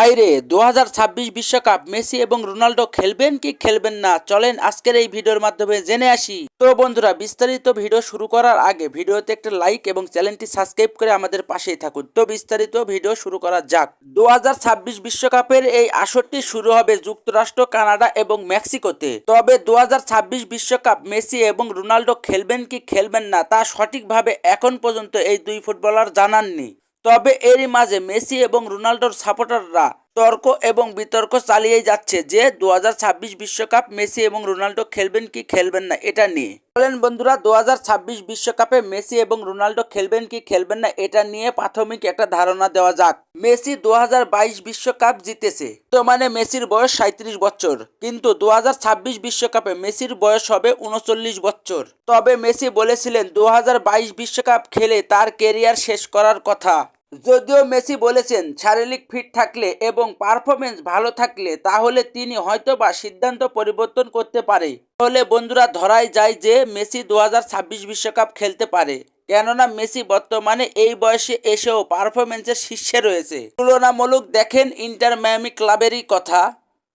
ভাইরে দু বিশ্বকাপ মেসি এবং রোনাল্ডো খেলবেন কি খেলবেন না, চলেন আজকের এই ভিডিওর মাধ্যমে জেনে আসি। তো বন্ধুরা, বিস্তারিত ভিডিও শুরু করার আগে ভিডিওতে একটা লাইক এবং চ্যানেলটি সাবস্ক্রাইব করে আমাদের পাশেই থাকুন। তো বিস্তারিত ভিডিও শুরু করা যাক। দু বিশ্বকাপের এই আসরটি শুরু হবে যুক্তরাষ্ট্র, কানাডা এবং মেক্সিকোতে। তবে দু বিশ্বকাপ মেসি এবং রোনাল্ডো খেলবেন কি খেলবেন না, তা সঠিকভাবে এখন পর্যন্ত এই দুই ফুটবলার জানাননি। তবে এরই মাঝে মেসি এবং রোনাল্ডোর সাপোর্টাররা তর্ক এবং বিতর্ক চালিয়ে যাচ্ছে যে দু বিশ্বকাপ মেসি এবং রোনাল্ডো খেলবেন কি খেলবেন না, এটা নিয়ে। বলেন বন্ধুরা, দু বিশ্বকাপে মেসি এবং রোনাল্ডো খেলবেন কি খেলবেন না, এটা নিয়ে প্রাথমিক একটা ধারণা দেওয়া যাক। মেসি দু বিশ্বকাপ জিতেছে। তো মানে মেসির বয়স সাঁত্রিশ বছর, কিন্তু দু বিশ্বকাপে মেসির বয়স হবে উনচল্লিশ বছর। তবে মেসি বলেছিলেন, দু বিশ্বকাপ খেলে তার কেরিয়ার শেষ করার কথা। যদিও মেসি বলেছেন, শারীরিক ফিট থাকলে এবং পারফরমেন্স ভালো থাকলে তাহলে তিনি হয়তোবা সিদ্ধান্ত পরিবর্তন করতে পারে। তাহলে বন্ধুরা, ধরাই যায় যে মেসি দু বিশ্বকাপ খেলতে পারে, কেননা মেসি বর্তমানে এই বয়সে এসেও পারফরমেন্সের শীর্ষে রয়েছে। তুলনামূলক দেখেন ইন্টার মায়ামি ক্লাবেরই কথা।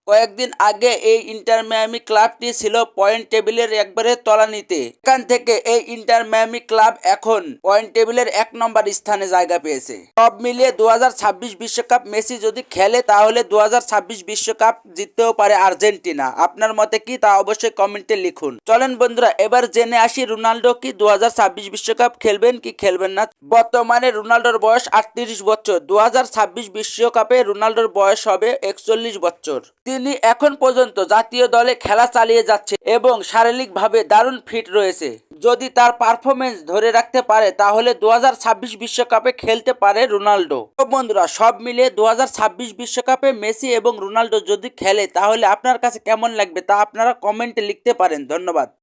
কয়েকদিন আগে এই ইন্টার মায়ামি ক্লাবটি ছিল পয়েন্ট টেবিলের একবারে তলানিতে। এখান থেকে এই ইন্টার মায়ামি ক্লাব এখন পয়েন্ট টেবিলের এক নম্বর স্থানে জায়গা পেয়েছে। সব মিলিয়ে দু বিশ্বকাপ মেসি যদি খেলে, তাহলে দু বিশ্বকাপ জিততেও পারে আর্জেন্টিনা। আপনার মতে কি তা অবশ্যই কমেন্টে লিখুন। চলেন বন্ধুরা, এবার জেনে আসি রোনাল্ডো কি দু বিশ্বকাপ খেলবেন কি খেলবেন না? বর্তমানে রোনাল্ডোর বয়স আটত্রিশ বছর। দু বিশ্বকাপে রোনাল্ডোর বয়স হবে একচল্লিশ বছর। তিনি এখন পর্যন্ত জাতীয় দলে খেলা চালিয়ে যাচ্ছে এবং শারীরিকভাবে দারুণ ফিট রয়েছে। যদি তার পারফরমেন্স ধরে রাখতে পারে, তাহলে দু বিশ্বকাপে খেলতে পারে রোনাল্ডো। বন্ধুরা, সব মিলিয়ে দু বিশ্বকাপে মেসি এবং রোনাল্ডো যদি খেলে, তাহলে আপনার কাছে কেমন লাগবে তা আপনারা কমেন্টে লিখতে পারেন। ধন্যবাদ।